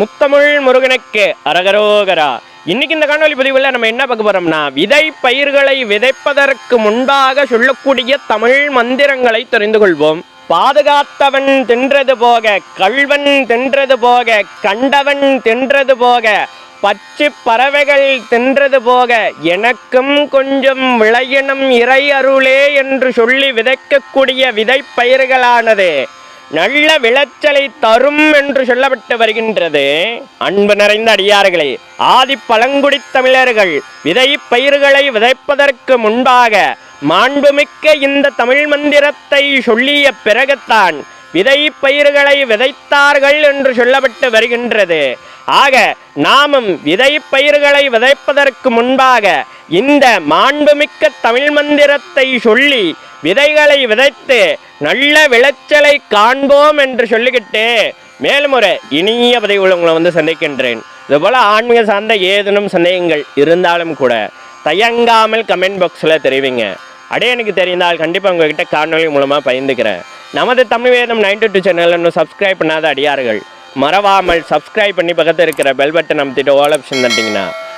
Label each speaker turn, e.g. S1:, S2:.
S1: முத்தமிழ் முருகனுக்கு அரகரோகரா. இன்னைக்கு இந்த காணொலி பதிவில் நம்ம என்ன பார்க்க போறோம்னா விதை பயிர்களை விதைப்பதற்கு முன்பாக சொல்லக்கூடிய தமிழ் மந்திரங்களை தெரிந்து கொள்வோம். பாதுகாத்தவன் தின்றது போக கள்வன் தின்றது போக கண்டவன் தின்றது போக பச்சு பறவைகள் தின்றது போக எனக்கும் கொஞ்சம் விளையணும் இறை அருளே என்று சொல்லி விதைக்கக்கூடிய விதை பயிர்களானது. நல்ல விளைச்சலை தரும் என்று சொல்லப்பட்டு வருகின்றது. அன்பு நிறைந்த அடியார்களே ஆதி பழங்குடி தமிழர்கள் விதை பயிர்களை விதைப்பதற்கு முன்பாக மாண்புமிக்க இந்த தமிழ் மந்திரத்தை சொல்லிய பிறகுத்தான் விதை பயிர்களை விதைத்தார்கள் என்று சொல்லப்பட்டு வருகின்றது. ஆக நாமும் விதை பயிர்களை விதைப்பதற்கு முன்பாக இந்த மாண்புமிக்க தமிழ் மந்திரத்தை சொல்லி விதைகளை விதைத்து நல்ல விளைச்சலை காண்போம் என்று சொல்லிக்கிட்டு மேலும் ஒரு இனிய பதிவுகள் உங்களை வந்து சந்திக்கின்றேன். இதுபோல் ஆன்மீக சார்ந்த ஏதேனும் சந்தேகங்கள் இருந்தாலும் கூட தயங்காமல் கமெண்ட் பாக்ஸில் தெரிவிங்க. அடே எனக்கு தெரிந்தால் கண்டிப்பாக உங்ககிட்ட காணொலி மூலமாக பயந்துக்கிறேன் நமது Tamil Vedham ninety two channel இன்னும் சப்ஸ்கிரைப் பண்ணாத அடியார்கள் மறவாமல் சப்ஸ்கிரைப் பண்ணி பக்கத்தில் இருக்கிற பெல் பட்டன் அமைத்திட்டு ஓல் ஆப்ஷன் தட்டிங்கன்னா